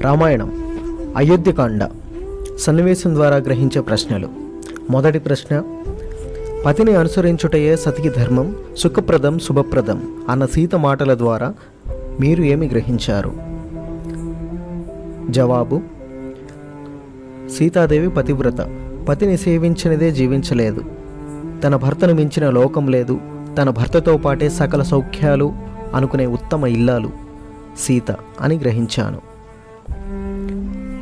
రామాయణం అయోధ్యకాండ సన్నివేశం ద్వారా గ్రహించే ప్రశ్నలు. మొదటి ప్రశ్న పతిని అనుసరించుటయే సతికి ధర్మం సుఖప్రదం శుభప్రదం అన్న సీత మాటల ద్వారా మీరు ఏమి గ్రహించారు? జవాబు సీతాదేవి పతివ్రత. పతిని సేవించినదే జీవించలేదు. తన భర్తను మించిన లోకం లేదు. తన భర్తతో పాటే సకల సౌఖ్యాలు అనుకునే ఉత్తమ ఇల్లాలు సీత అని గ్రహించాను.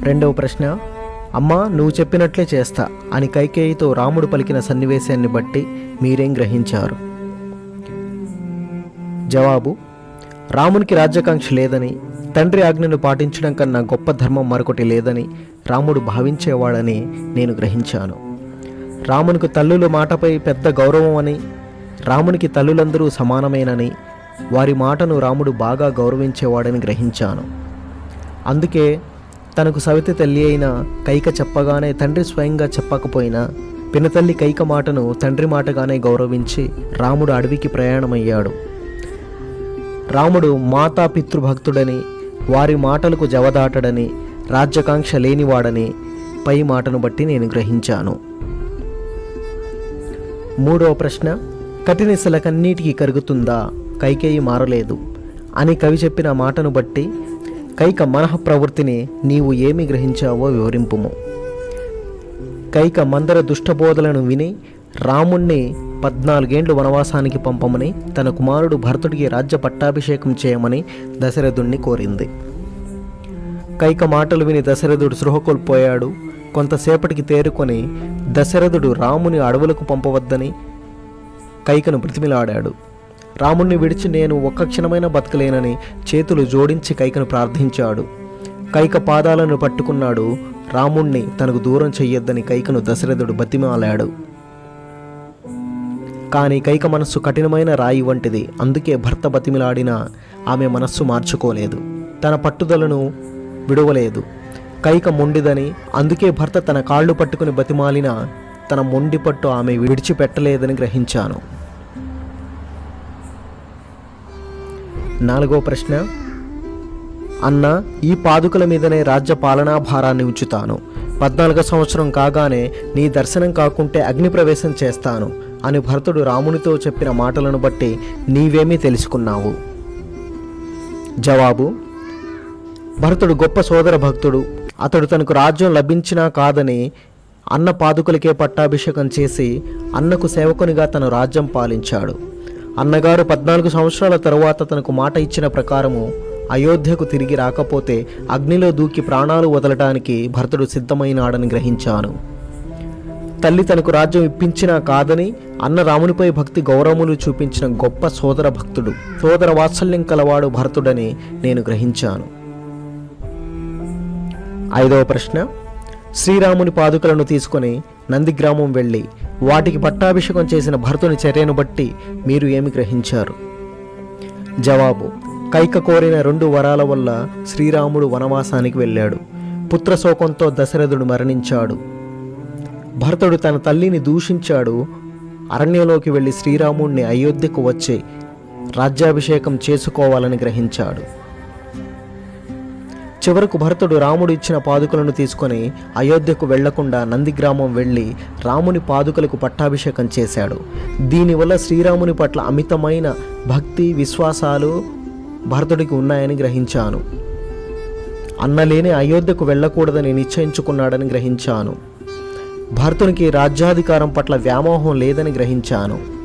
రెండవ ప్రశ్న అమ్మా నువ్వు చెప్పినట్లే చేస్తా అని కైకేయితో రాముడు పలికిన సన్నివేశాన్ని బట్టి మీరేం గ్రహించారు? జవాబు రామునికి రాజ్యాకాంక్ష లేదని తండ్రి ఆజ్ఞను పాటించడం కన్నా గొప్ప ధర్మం మరొకటి లేదని రాముడు భావించేవాడని నేను గ్రహించాను. రామునికి తల్లుల మాటపై పెద్ద గౌరవం అని రామునికి తల్లులందరూ సమానమేనని వారి మాటను రాముడు బాగా గౌరవించేవాడని గ్రహించాను. అందుకే తనకు సవితి తల్లి అయిన కైక చెప్పగానే తండ్రి స్వయంగా చెప్పకపోయినా పినతల్లి కైక మాటను తండ్రి మాటగానే గౌరవించి రాముడు అడవికి ప్రయాణమయ్యాడు. రాముడు మాతా పితృభక్తుడని వారి మాటలకు జవదాటడని రాజ్యకాంక్ష లేనివాడని పై మాటను బట్టి నేను గ్రహించాను. మూడవ ప్రశ్న కఠినశలకన్నిటికీ కరుగుతుందా? కైకేయి మారలేదు. అని కవి చెప్పిన మాటను బట్టి కైక మనః ప్రవృత్తిని నీవు ఏమి గ్రహించావో వివరింపుము. కైక మందర దుష్టబోధలను విని రాముణ్ణి పద్నాలుగేండ్లు వనవాసానికి పంపమని తన కుమారుడు భరతుడికి రాజ్య పట్టాభిషేకం చేయమని దశరథుణ్ణి కోరింది. కైక మాటలు విని దశరథుడు సృహ కోల్పోయాడు కొంతసేపటికి తేరుకొని దశరథుడు రాముని అడవులకు పంపవద్దని కైకను బ్రతిమిలాడాడు రాముణ్ణి విడిచి నేను ఒక్క క్షణమైన బతకలేనని చేతులు జోడించి కైకను ప్రార్థించాడు. కైక పాదాలను పట్టుకున్నాడు. రాముణ్ణి తనకు దూరం చెయ్యొద్దని కైకను దశరథుడు బతిమాలాడు. కానీ కైక మనస్సు కఠినమైన రాయి వంటిది. అందుకే భర్త బతిమిలాడినా ఆమె మనస్సు మార్చుకోలేదు. తన పట్టుదలను విడవలేదు. కైక మొండిదని అందుకే భర్త తన కాళ్ళు పట్టుకుని బతిమాలిన తన మొండి పట్టు ఆమె విడిచిపెట్టలేదని గ్రహించాను. నాలుగో ప్రశ్న. అన్న ఈ పాదుకల మీదనే రాజ్య పాలనా భారాన్ని ఉంచుతాను. పద్నాలుగో సంవత్సరం కాగానే నీ దర్శనం కాకుంటే అగ్నిప్రవేశం చేస్తాను అని భరతుడు రామునితో చెప్పిన మాటలను బట్టి నీవేమీ తెలుసుకున్నావు? జవాబు భరతుడు గొప్ప సోదర భక్తుడు. అతడు తనకు రాజ్యం లభించినా కాదని అన్న పాదుకులకే పట్టాభిషేకం చేసి అన్నకు సేవకునిగా తను రాజ్యం పాలించాడు. అన్నగారు పద్నాలుగు సంవత్సరాల తరువాత తనకు మాట ఇచ్చిన ప్రకారము అయోధ్యకు తిరిగి రాకపోతే అగ్నిలో దూకి ప్రాణాలు వదలటానికి భరతుడు సిద్ధమైనాడని గ్రహించాను. తల్లి తనకు రాజ్యం ఇప్పించినా కాదని అన్న రామునిపై భక్తి గౌరవములు చూపించిన గొప్ప సోదర భక్తుడు సోదర వాత్సల్యం కలవాడు భరతుడని నేను గ్రహించాను. ఐదవ ప్రశ్న శ్రీరాముని పాదుకలను తీసుకొని నందిగ్రామం వెళ్ళి వాటికి పట్టాభిషేకం చేసిన భరతుని చర్యను బట్టి మీరు ఏమి గ్రహించారు? జవాబు కైక కోరిన రెండు వరాల వల్ల శ్రీరాముడు వనవాసానికి వెళ్ళాడు. పుత్రశోకంతో దశరథుడు మరణించాడు. భరతుడు తన తల్లిని దూషించాడు. అరణ్యంలోకి వెళ్ళి శ్రీరాముణ్ణి అయోధ్యకు వచ్చి రాజ్యాభిషేకం చేసుకోవాలని గ్రహించాడు. చివరకు భరతుడు రాముడు ఇచ్చిన పాదుకలను తీసుకొని అయోధ్యకు వెళ్ళకుండా నందిగ్రామం వెళ్ళి రాముని పాదుకలకు పట్టాభిషేకం చేశాడు. దీనివల్ల శ్రీరాముని పట్ల అమితమైన భక్తి విశ్వాసాలు భరతుడికి ఉన్నాయని గ్రహించాను. అన్నలేని అయోధ్యకు వెళ్ళకూడదని నిశ్చయించుకున్నాడని గ్రహించాను. భరతునికి రాజ్యాధికారం పట్ల వ్యామోహం లేదని గ్రహించాను.